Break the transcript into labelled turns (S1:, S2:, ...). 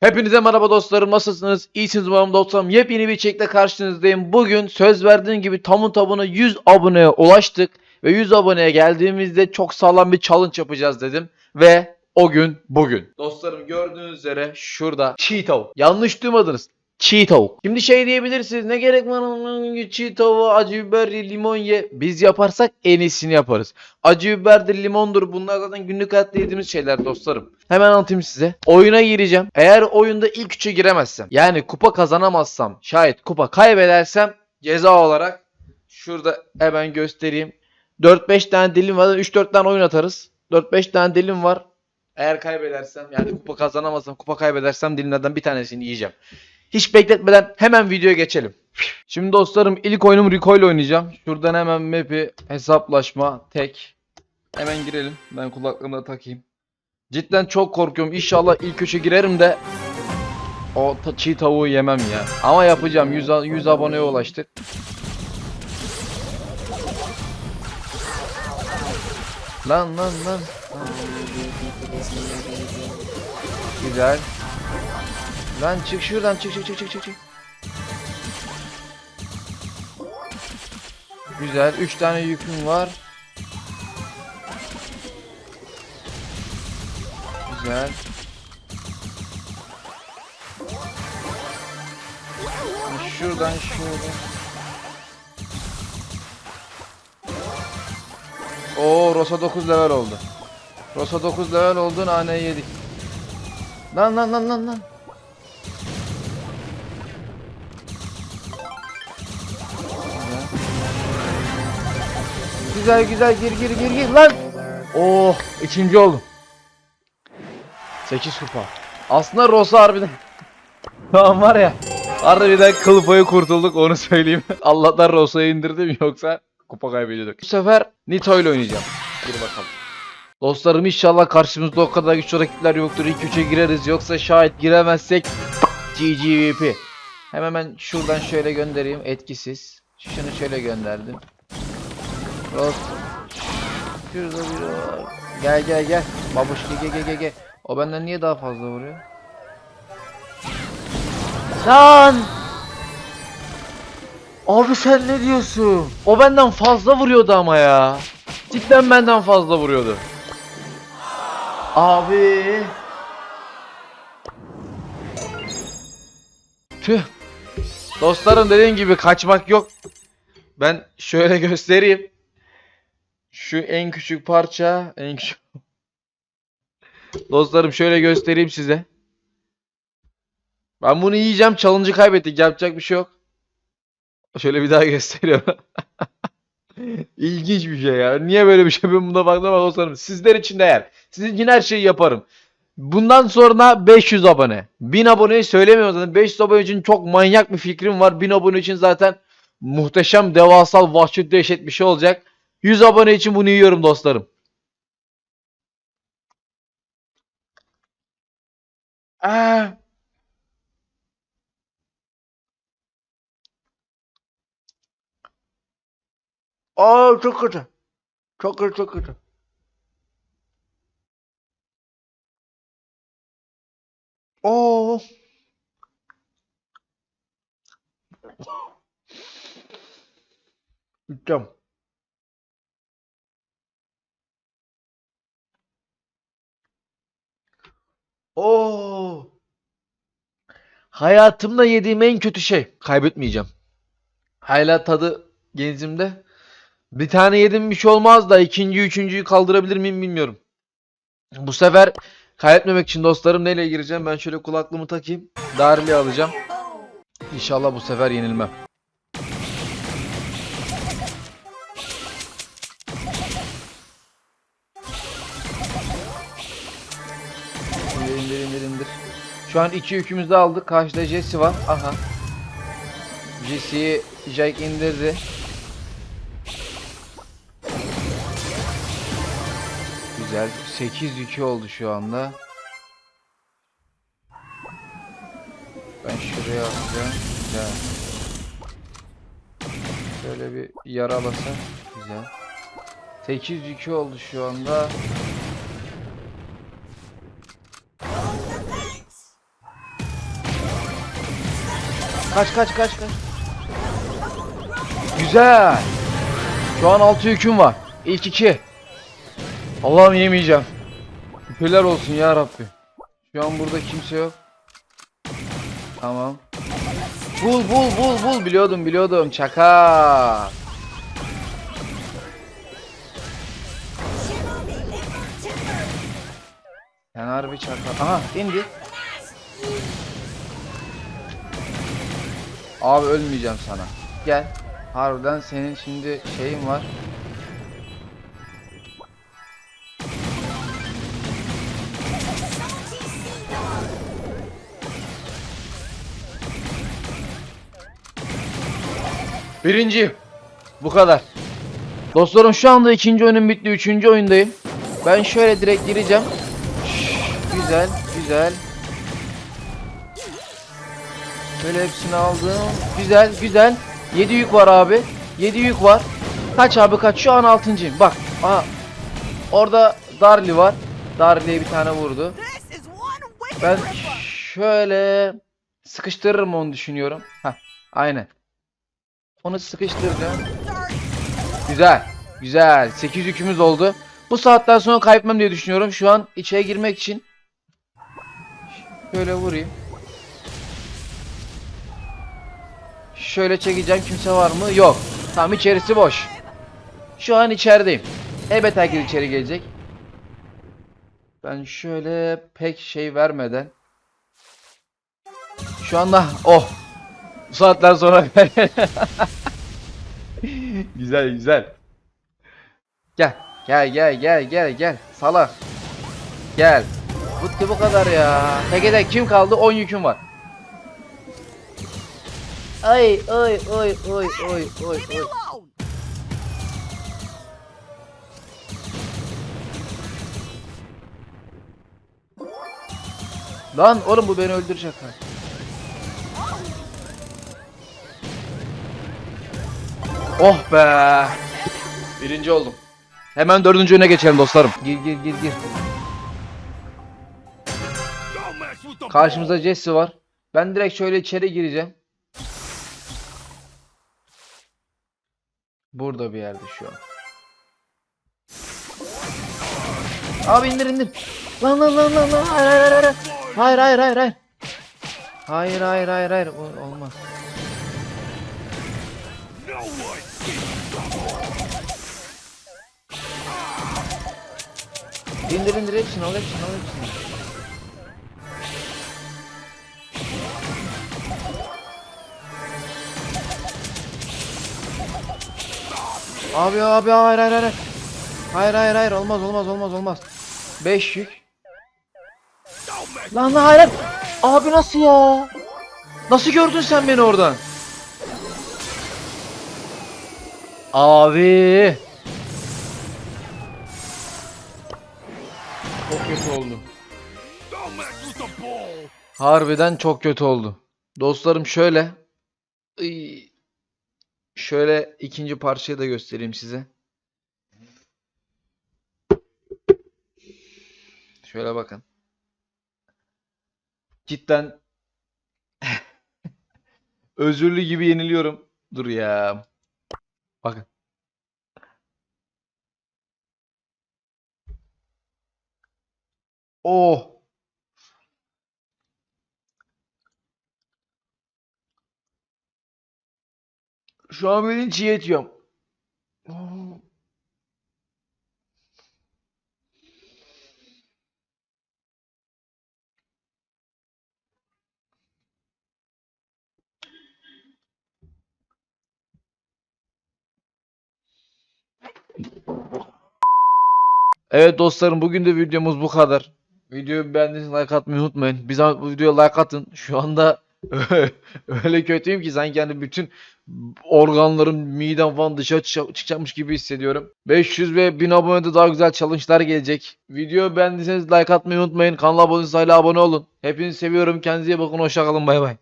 S1: Hepinize merhaba dostlarım nasılsınız? İyisiniz umarım dostlarım. Yepyeni bir içerikle karşınızdayım. Bugün söz verdiğim gibi tamın tamına 100 aboneye ulaştık. Ve 100 aboneye geldiğimizde çok sağlam bir challenge yapacağız dedim. Ve o gün bugün. Dostlarım gördüğünüz üzere şurada çiğ tavuk. Yanlış duymadınız. Çiğ tavuk. Şimdi şey diyebilirsiniz ne gerek var çiğ tavuğu acı biberli limon ye. Biz yaparsak en iyisini yaparız. Acı biberdir limondur bunlar zaten günlük hayatta yediğimiz şeyler dostlarım. Hemen anlatayım size. Oyuna gireceğim. Eğer oyunda ilk üçe giremezsem yani kupa kazanamazsam şayet kupa kaybedersem ceza olarak şurada hemen göstereyim. 4-5 tane dilim var. 3-4 tane oyun atarız. 4-5 tane dilim var. Eğer kaybedersem yani kupa kazanamazsam kupa kaybedersem dilimlerden bir tanesini yiyeceğim. Hiç bekletmeden hemen videoya geçelim. Şimdi dostlarım ilk oyunum Rico ile oynayacağım. Şuradan hemen map'i hesaplaşma tek. Hemen girelim. Ben kulaklığımı da takayım. Cidden çok korkuyorum. İnşallah ilk üçe girerim de o ta- çiğ tavuğu yemem ya. Ama yapacağım. 100, a- 100 aboneye ulaştık. Lan lan lan. Güzel. Lan çık şuradan çık çık çık çık çık. Güzel. 3 tane yüküm var. Güzel. Şuradan şuradan. Oo Rosa 9 level oldu. Rosa 9 level oldu naneyi yedik. Lan lan lan lan lan. Güzel güzel gir gir gir gir lan. Oh ikinci oldum. 8 kupa. Aslında Rosa harbiden. Tamam var ya. Harbiden kıl kurtulduk onu söyleyeyim. Allah'tan Rosa'yı indirdim yoksa kupa kaybediyorduk. Bu sefer Nito ile oynayacağım. Gir bakalım. Dostlarım inşallah karşımızda o kadar güçlü rakipler yoktur. İlk üçe gireriz. Yoksa şayet giremezsek GGVP. Hemen ben şuradan şöyle göndereyim. Etkisiz. Şunu şöyle gönderdim. Rost. Şurada biri var. Gel gel gel. Babuş gel gel gel gel. O benden niye daha fazla vuruyor? Lan! Abi sen ne diyorsun? O benden fazla vuruyordu ama ya. Cidden benden fazla vuruyordu. Abi. Tüh. Dostlarım dediğim gibi kaçmak yok. Ben şöyle göstereyim. Şu en küçük parça, en küçük. Dostlarım şöyle göstereyim size. Ben bunu yiyeceğim. Challenge'ı kaybettik. Yapacak bir şey yok. Şöyle bir daha gösteriyorum. İlginç bir şey ya. Niye böyle bir şey ben buna baktım ama dostlarım. Sizler için değer. Sizin için her şeyi yaparım. Bundan sonra 500 abone. 1000 aboneyi söylemiyorum zaten. 500 abone için çok manyak bir fikrim var. 1000 abone için zaten muhteşem, devasal, vahşet, dehşet bir şey olacak. 100 abone için bunu yiyorum dostlarım. Aa. Aa çok kötü. Çok kötü çok kötü. Oo. Gideceğim. Oo. Hayatımda yediğim en kötü şey. Kaybetmeyeceğim. Hala tadı genzimde. Bir tane yedim bir şey olmaz da ikinci üçüncüyü kaldırabilir miyim bilmiyorum. Bu sefer kaybetmemek için dostlarım neyle gireceğim? Ben şöyle kulaklığımı takayım. Darli alacağım. İnşallah bu sefer yenilmem. Şu an iki yükümüzü aldık. Karşıda Jesse var. Aha. Jesse'yi Jack indirdi. Güzel. 8 yükü oldu şu anda. Ben şuraya atacağım. Güzel. Şöyle bir yaralasa. Güzel. 8 yükü oldu şu anda. Kaç kaç kaç kaç. Güzel. Şu an 6 yüküm var. İlk iki. Allah'ım yemeyeceğim. Şükürler olsun ya Rabbi. Şu an burada kimse yok. Tamam. Bul bul bul bul biliyordum biliyordum çaka. Sen harbi çaka. Aha indi. Abi ölmeyeceğim sana. Gel. Harbiden senin şimdi şeyin var. Birinci. Bu kadar. Dostlarım şu anda ikinci oyunum bitti. Üçüncü oyundayım. Ben şöyle direkt gireceğim. Şşş, Güzel, güzel. Böyle hepsini aldım. Güzel, güzel. 7 yük var abi. 7 yük var. Kaç abi kaç? Şu an 6.'yim. Bak. Aha. Orada Darli var. Darli'ye bir tane vurdu. Ben şöyle sıkıştırırım onu düşünüyorum. Heh, aynen. Onu sıkıştıracağım. Güzel. Güzel. 8 yükümüz oldu. Bu saatten sonra kaybetmem diye düşünüyorum. Şu an içeri girmek için şöyle vurayım. Şöyle çekeceğim. Kimse var mı? Yok. Tam içerisi boş. Şu an içerideyim. Elbet herkes içeri gelecek. Ben şöyle pek şey vermeden şu anda oh saatler sonra güzel güzel gel gel gel gel gel gel salak gel Bitti bu kadar ya teke tek kim kaldı 10 yüküm var ay ay ay ay ay ay ay. Lan oğlum bu beni öldürecek ha. Oh be. Birinci oldum. Hemen dördüncü öne geçelim dostlarım. Gir gir gir gir. Karşımızda Jesse var. Ben direkt şöyle içeri gireceğim. Burada bir yerde şu an. Abi indir indir. Lan lan lan lan lan. Hayır hayır hayır. Hayır hayır hayır hayır. Hayır hayır hayır hayır. O- olmaz. İndir indir hepsini al hepsini al hepsini. Abi abi hayır hayır hayır. Hayır hayır hayır olmaz olmaz olmaz olmaz. 5 yük. Lan lan hayır. Abi nasıl ya? Nasıl gördün sen beni oradan? Abi. Çok kötü oldu. Harbiden çok kötü oldu. Dostlarım şöyle. Iy. Şöyle ikinci parçayı da göstereyim size. Şöyle bakın. Cidden özürlü gibi yeniliyorum. Dur ya. Bakın. Oh. Şu an beni çiğ etiyorum. Oh. Evet dostlarım bugün de videomuz bu kadar. Videoyu beğendiyseniz like atmayı unutmayın. Biz bu videoya like atın. Şu anda öyle kötüyüm ki sanki yani bütün organlarım midem falan dışarı çık- çıkacakmış gibi hissediyorum. 500 ve 1000 abonede daha güzel challenge'lar gelecek. Videoyu beğendiyseniz like atmayı unutmayın. Kanala abone hala abone olun. Hepinizi seviyorum. Kendinize iyi bakın. Hoşçakalın. Bay bay.